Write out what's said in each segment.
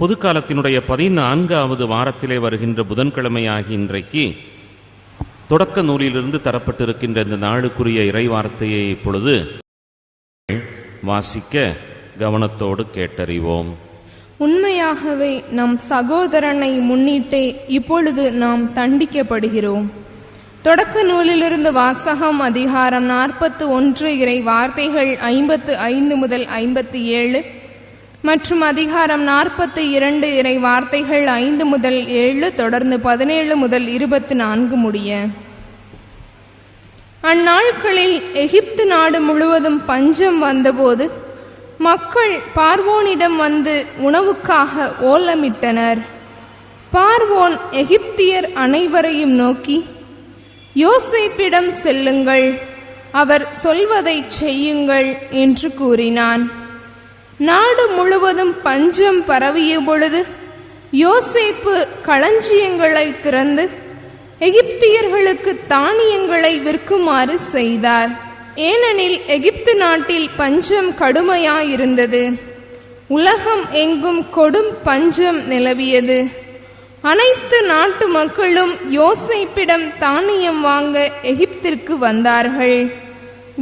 பொதுக்காலத்தினுடைய பதினான்காவது வாரத்திலே வருகின்ற புதன்கிழமையாகி இன்றைக்கு தொடக்க நூலிலிருந்து தரப்பட்டிருக்கின்ற இந்த நாளுக்குரிய இறைவார்த்தையை இப்பொழுது வாசிக்க கவனத்தோடு கேட்டறிவோம். உண்மையாகவே நம் சகோதரனை முன்னிட்டே இப்பொழுது நாம் தண்டிக்கப்படுகிறோம். தொடக்க நூலிலிருந்து வாசகம் அதிகாரம் நாற்பத்து ஒன்று இறை வார்த்தைகள் ஐம்பத்து ஐந்து முதல் ஐம்பத்தி ஏழு மற்றும் அதிகாரம் நாற்பத்தி இரண்டு இறை வார்த்தைகள் ஐந்து முதல் ஏழு தொடர்ந்து பதினேழு முதல் இருபத்தி நான்கு முடிய. அந்நாட்களில் எகிப்து நாடு முழுவதும் பஞ்சம் வந்தபோது மக்கள் பார்வோனிடம் வந்து உணவுக்காக ஓலமிட்டனர். பார்வோன் எகிப்தியர் அனைவரையும் நோக்கி யோசேப்பிடம் செல்லுங்கள் அவர் சொல்வதைச் செய்யுங்கள் என்று கூறினான். நாடு முழுவதும் பஞ்சம் பரவிய பொழுது யோசேப்பு களஞ்சியங்களை திறந்து எகிப்தியர்களுக்கு தானியங்களை விற்குமாறு செய்தார். ஏனெனில் எகிப்து நாட்டில் பஞ்சம் கடுமையாயிருந்தது. உலகம் எங்கும் கொடும் பஞ்சம் நிலவியது. அனைத்து நாட்டு மக்களும் யோசைப்பிடம் தானியம் வாங்க எகிப்திற்கு வந்தார்கள்.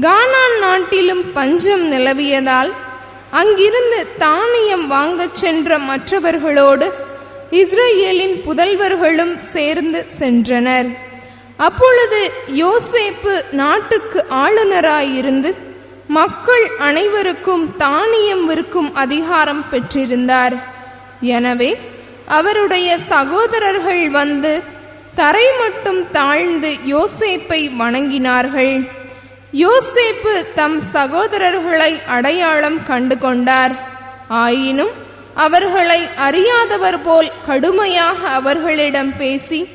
கானான் நாட்டிலும் பஞ்சம் நிலவியதால் அங்கிருந்து தானியம் வாங்கச் சென்ற மற்றவர்களோடு இஸ்ரேலின் புதல்வர்களும் சேர்ந்து சென்றனர். அப்பொழுது யோசேப்பு நாட்டுக்கு ஆளுநராயிருந்து மக்கள் அனைவருக்கும் தானியம் விற்கும் அதிகாரம் பெற்றிருந்தார். எனவே அவருடைய சகோதரர்கள் வந்து தரை மட்டும் தாழ்ந்து யோசேப்பை வணங்கினார்கள். யோசேப்பு தம் சகோதரர்களை அடையாளம் கண்டு கொண்டார் ஆயினும் அவர்களை அறியாதவர் போல் கடுமையாக அவர்களிடம் பேசி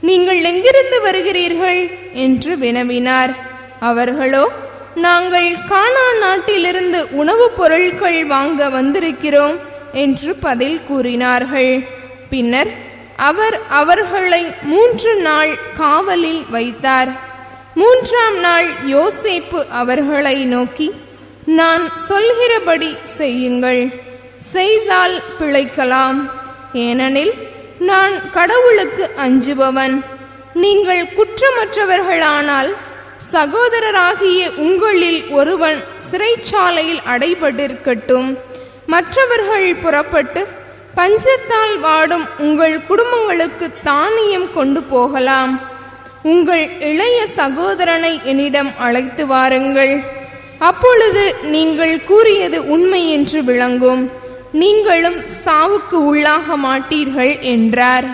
நீங்கள் எங்கிருந்து வருகிறீர்கள்? என்று வினவினார். அவர்களோ நாங்கள் கானா நாட்டிலிருந்து உணவுப் பொருட்கள் வாங்க வந்திருக்கிறோம் என்று பதில் கூறினார்கள். பின்னர் அவர் அவர்களை மூன்று நாள் காவலில் வைத்தார். மூன்றாம் நாள் யோசேப்பு அவர்களை நோக்கி நான் சொல்கிறபடி செய்யுங்கள். செய்தால் பிழைக்கலாம். ஏனெனில் நான் கடவுளுக்கு அஞ்சுபவன். நீங்கள் குற்றமற்றவர்களானால் சகோதரராகிய உங்களில் ஒருவன் சிறைச்சாலையில் அடைபட்டிருக்கட்டும். மற்றவர்கள் புறப்பட்டு பஞ்சத்தால் வாடும் உங்கள் குடும்பங்களுக்கு தானியம் கொண்டு போகலாம். உங்கள் இளைய சகோதரனை என்னிடம் அழைத்து வாருங்கள். அப்பொழுது நீங்கள் கூறியது உண்மை என்று விளங்கும். நீங்களும் சாவுக்கு உள்ளாக மாட்டீர்கள் என்றார்.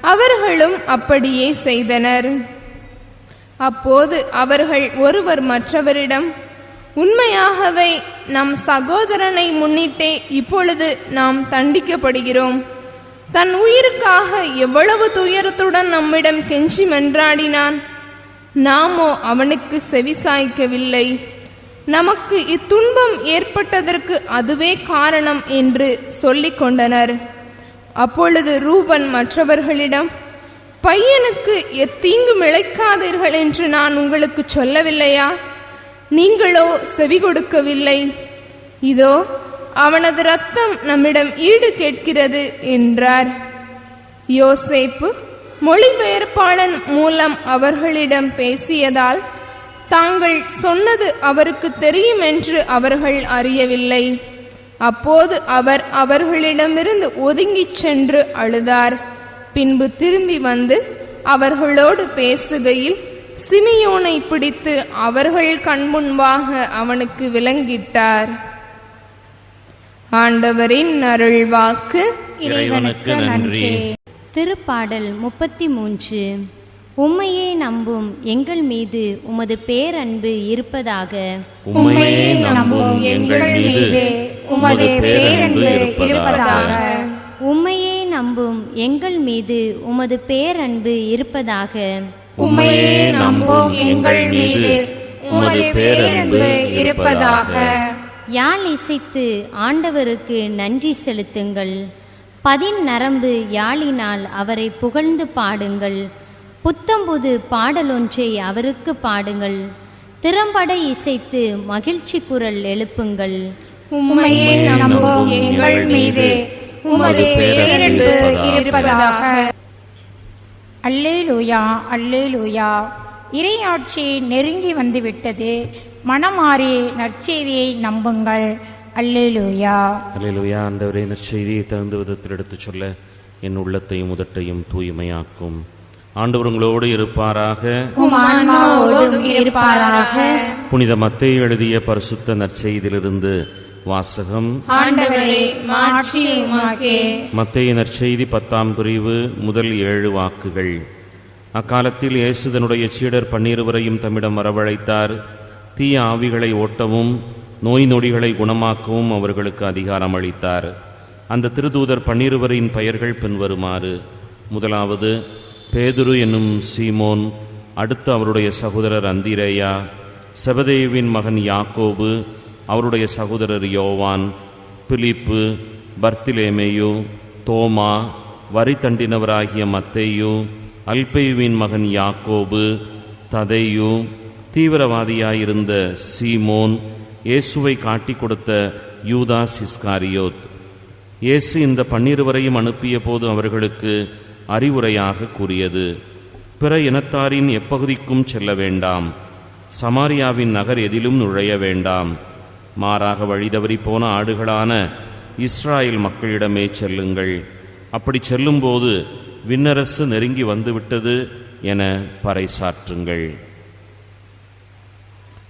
அவர்களும் அப்படியே செய்தனர். அப்போது அவர்கள் ஒருவர் மற்றவரிடம் உண்மையாகவே நம் சகோதரனை முன்னிட்டே இப்பொழுது நாம் தண்டிக்கப்படுகிறோம். தன் உயிருக்காக எவ்வளவு துயரத்துடன் நம்மிடம் கெஞ்சி மன்றாடினான். நாமோ அவனுக்கு செவிசாய்க்கவில்லை நமக்கு இத்துன்பம் ஏற்பட்டதற்கு அதுவே காரணம் என்று சொல்லிக் கொண்டனர். அப்பொழுது ரூபன் மற்றவர்களிடம் பையனுக்கு எத்தீங்கும் இழைக்காதீர்கள் என்று நான் உங்களுக்கு சொல்லவில்லையா? நீங்களோ செவி கொடுக்கவில்லை. இதோ அவனது ரத்தம் நம்மிடம் ஈடு கேட்கிறது என்றார். யோசேப்பு மொழிபெயர்ப்பாளன் மூலம் அவர்களிடம் பேசியதால் தாங்கள் சொன்னது அவருக்கு தெரியும் என்று அவர்கள் அறியவில்லை. அப்போது அவர் அவர்களிடமிருந்து ஒதுங்கிச் சென்று அழுதார். பின்பு திரும்பி வந்து அவர்களோடு பேசுகையில் சிமியோனை பிடித்து அவர்கள் கண்முன்பாக அவனுக்கு விளங்கிட்டார். ஆண்டவரின் அருள்வாக்கு. இறைவனுக்கு நன்றி. திருப்பாடல் முப்பத்தி மூன்று உம்மையே நம்பும் எங்கள் மீது உமது பேரன்பு இருப்பதாக. உம்மையே நம்பும் எங்கள் மீது உமது பேரன்பு இருப்பதாக. உம்மையே நம்பும் எங்கள் மீது உமது பேரன்பு இருப்பதாக. உம்மையே நம்பும் எங்கள் மீது உமது பேரன்பு இருப்பதாக. யாழ் இசைத்து ஆண்டவருக்கு நன்றி செலுத்துங்கள். பதின் நரம்பு யாழினால் அவரை புகழ்ந்து பாடுங்கள். புத்தம்புது பாடலொன்றை அவருக்கு பாடுங்கள். திறம்பட இசைத்து மகிழ்ச்சி குரல் எழுப்புங்கள். உம்மையே நம்பும் எங்கள் மீது. உமது பேரன்பு இருப்பதாக. அல்லேலூயா அல்லேலூயா. இறையாட்சி நெருங்கி வந்துவிட்டது. மனமாறி நற்செய்தியை நம்புங்கள். அல்லேலூயா. அல்லேலூயா ஆண்டவரே நற்செய்தியை தகுந்த விதத்தில் எடுத்துச் சொல்ல என் உள்ளத்தையும் உதட்டையும் தூய்மையாக்கும். ஆண்டவர் உங்களோடு இருப்பாராக. இருப்பாராக. புனித மத்தேயு எழுதிய பரிசுத்த நற்செய்தியிலிருந்து வாசகம். ஆண்டவரே மாட்சி உமக்கே. மத்தேயு நற்செய்தி பத்தாம் பிரிவு முதல் ஏழு வாக்குகள். அக்காலத்தில் இயேசு தன்னுடைய சீடர் பன்னிருவரையும் தம்மிடம் வரவழைத்தார். தீய ஆவிகளை ஓட்டவும் நோய் நொடிகளை குணமாக்கவும் அவர்களுக்கு அதிகாரம் அளித்தார். அந்த திருதூதர் பன்னிருவரின் பெயர்கள் பின்வருமாறு. முதலாவது பேதுரு என்னும் சீமோன் அடுத்து அவருடைய சகோதரர் அந்திரேயா செபதேவின் மகன் யாக்கோபு அவருடைய சகோதரர் யோவான் பிலிப்பு பர்த்திலேமேயு தோமா வரி தண்டினவராகிய மத்தேயு அல்பேயுவின் மகன் யாக்கோபு ததேயு தீவிரவாதியாயிருந்த சீமோன் இயேசுவை காட்டிக் கொடுத்த யூதாஸ் இஸ்காரியோத். இயேசு இந்த பன்னிருவரையும் அனுப்பிய போது அவர்களுக்கு அறிவுரையாக கூறியது பிற இனத்தாரின் எப்பகுதிக்கும் செல்ல வேண்டாம். சமாரியாவின் நகர் எதிலும் நுழைய வேண்டாம். மாறாக வழிதவறி போன ஆடுகளான இஸ்ராயல் மக்களிடமே செல்லுங்கள். அப்படி செல்லும்போது விண்ணரசு நெருங்கி வந்துவிட்டது என பறைசாற்றுங்கள்.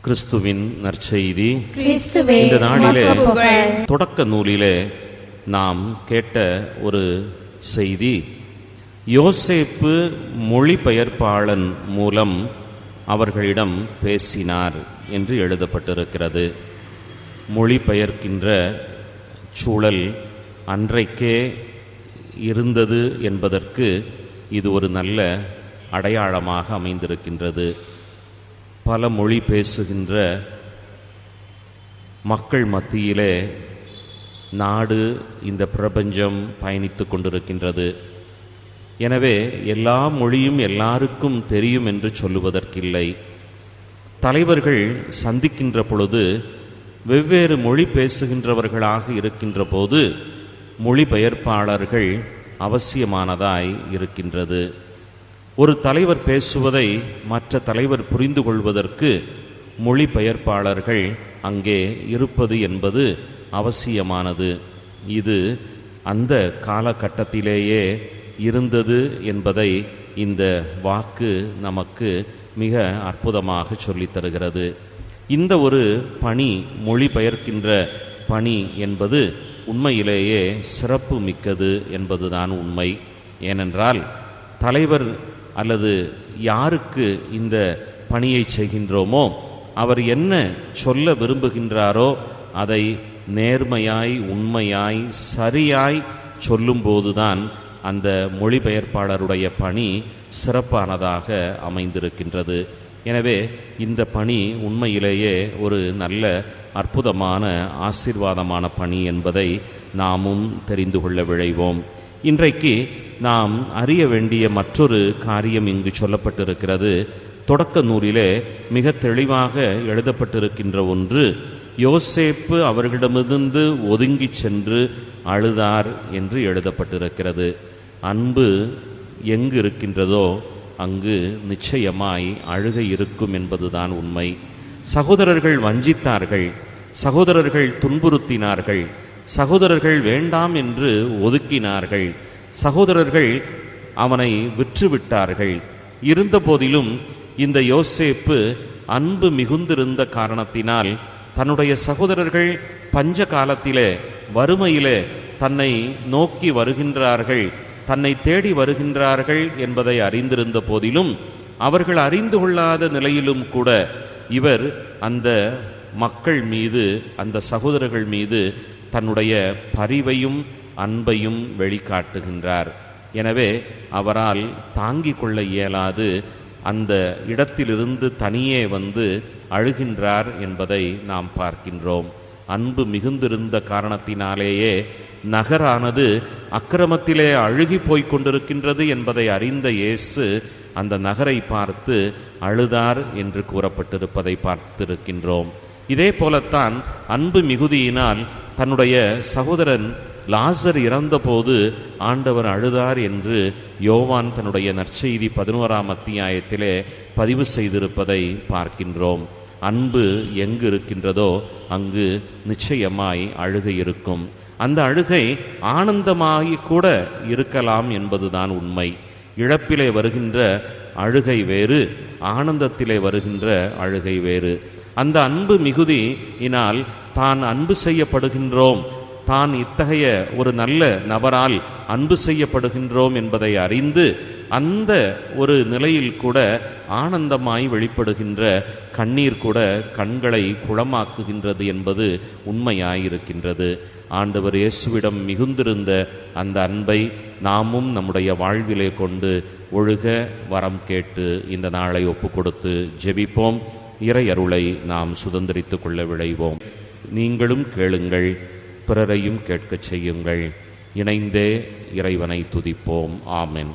கிறிஸ்துவின் நற்செய்தி. கிறிஸ்துவே இந்த நாளிலே. தொடக்க நூலிலே நாம் கேட்ட ஒரு செய்தி. யோசேப்பு மொழிபெயர்ப்பாளன் மூலம் அவர்களிடம் பேசினார் என்று எழுதப்பட்டிருக்கிறது. மொழிபெயர்க்கின்ற சூழல் அன்றைக்கே இருந்தது என்பதற்கு இது ஒரு நல்ல அடையாளமாக அமைந்திருக்கின்றது. பல மொழி பேசுகின்ற மக்கள் மத்தியிலே நாடு இந்த பிரபஞ்சம் பயணித்து கொண்டிருக்கின்றது. எனவே எல்லா மொழியும் எல்லாருக்கும் தெரியும் என்று சொல்லுவதற்கில்லை. தலைவர்கள் சந்திக்கின்ற பொழுது வெவ்வேறு மொழி பேசுகின்றவர்களாக இருக்கின்ற போது மொழிபெயர்ப்பாளர்கள் அவசியமானதாய் இருக்கின்றது. ஒரு தலைவர் பேசுவதை மற்ற தலைவர் புரிந்து கொள்வதற்கு மொழிபெயர்ப்பாளர்கள் அங்கே இருப்பது என்பது அவசியமானது. இது அந்த காலகட்டத்திலேயே இருந்தது என்பதை இந்த வாக்கு நமக்கு மிக அற்புதமாக சொல்லித்தருகிறது இந்த ஒரு பணி மொழிபெயர்க்கின்ற பணி என்பது உண்மையிலேயே சிறப்பு மிக்கது என்பதுதான் உண்மை. ஏனென்றால் தலைவர் அல்லது யாருக்கு இந்த பணியை செய்கின்றோமோ அவர் என்ன சொல்ல விரும்புகின்றாரோ அதை நேர்மையாய் உண்மையாய் சரியாய் சொல்லும்போதுதான் அந்த மொழிபெயர்ப்பாளருடைய பணி சிறப்பானதாக அமைந்திருக்கின்றது. எனவே இந்த பணி உண்மையிலேயே ஒரு நல்ல அற்புதமான ஆசீர்வாதமான பணி என்பதை நாமும் தெரிந்து கொள்ள விழைவோம். இன்றைக்கு நாம் அறிய வேண்டிய மற்றொரு காரியம் இங்கு சொல்லப்பட்டிருக்கிறது. தொடக்க நூலிலே மிக தெளிவாக எழுதப்பட்டிருக்கின்ற ஒன்று யோசேப்பு அவர்களிடமிருந்து ஒதுங்கிச் சென்று அழுதார் என்று எழுதப்பட்டிருக்கிறது. அன்பு எங்கு இருக்கின்றதோ அங்கு நிச்சயமாய் அழுகை இருக்கும் என்பதுதான் உண்மை. சகோதரர்கள் வஞ்சித்தார்கள் சகோதரர்கள் துன்புறுத்தினார்கள் சகோதரர்கள் வேண்டாம் என்று ஒதுக்கினார்கள். சகோதரர்கள் அவனை விற்றுவிட்டார்கள். இருந்தபோதிலும் இந்த யோசேப்பு அன்பு மிகுந்திருந்த காரணத்தினால் தன்னுடைய சகோதரர்கள் பஞ்ச காலத்திலே வறுமையிலே தன்னை நோக்கி வருகின்றார்கள் தன்னை தேடி வருகின்றார்கள் என்பதை அறிந்திருந்த போதிலும் அவர்கள் அறிந்து கொள்ளாத நிலையிலும் கூட இவர் அந்த மக்கள் மீது அந்த சகோதரர்கள் மீது தன்னுடைய பரிவையும் அன்பையும் வெளிக்காட்டுகின்றார். எனவே அவரால் தாங்கிக் கொள்ள இயலாது அந்த இடத்திலிருந்து தனியே வந்து அழுகின்றார் என்பதை நாம் பார்க்கின்றோம். அன்பு மிகுந்திருந்த காரணத்தினாலேயே நகரானது அக்கிரமத்திலே அழுகி போய்க் கொண்டிருக்கின்றது என்பதை அறிந்த இயேசு அந்த நகரை பார்த்து அழுதார் என்று கூறப்பட்டிருப்பதை பார்த்திருக்கின்றோம். இதே போலத்தான் அன்பு மிகுதியினால் தன்னுடைய சகோதரன் லாசர் இறந்தபோது ஆண்டவர் அழுதார் என்று யோவான் தன்னுடைய நற்செய்தி பதினோராம் அத்தியாயத்திலே பதிவு செய்திருப்பதை பார்க்கின்றோம். அன்பு எங்கு இருக்கின்றதோ அங்கு நிச்சயமாய் அழுகை இருக்கும். அந்த அழுகை ஆனந்தமாகி கூட இருக்கலாம் என்பதுதான் உண்மை. இழப்பிலே வருகின்ற அழுகை வேறு ஆனந்தத்திலே வருகின்ற அழுகை வேறு. அந்த அன்பு மிகுதியினால் தான் அன்பு செய்யப்படுகின்றோம். தான் இத்தகைய ஒரு நல்ல நபரால் அன்பு செய்யப்படுகின்றோம் என்பதை அறிந்து அந்த ஒரு நிலையில் கூட ஆனந்தமாய் வெளிப்படுகின்ற கண்ணீர் கூட கண்களை குளமாக்குகின்றது என்பது உண்மையாயிருக்கின்றது. ஆண்டவர் இயேசுவிடம் மிகுந்திருந்த அந்த அன்பை நாமும் நம்முடைய வாழ்விலே கொண்டு ஒழுக வரம் கேட்டு இந்த நாளை ஒப்பு கொடுத்து ஜெபிப்போம். இறை அருளை நாம் சுதந்திரித்துக் கொள்ள விளைவோம் நீங்களும் கேளுங்கள் பிறரையும் கேட்கச் செய்யுங்கள். இணைந்தே இறைவனை துதிப்போம். ஆமென்.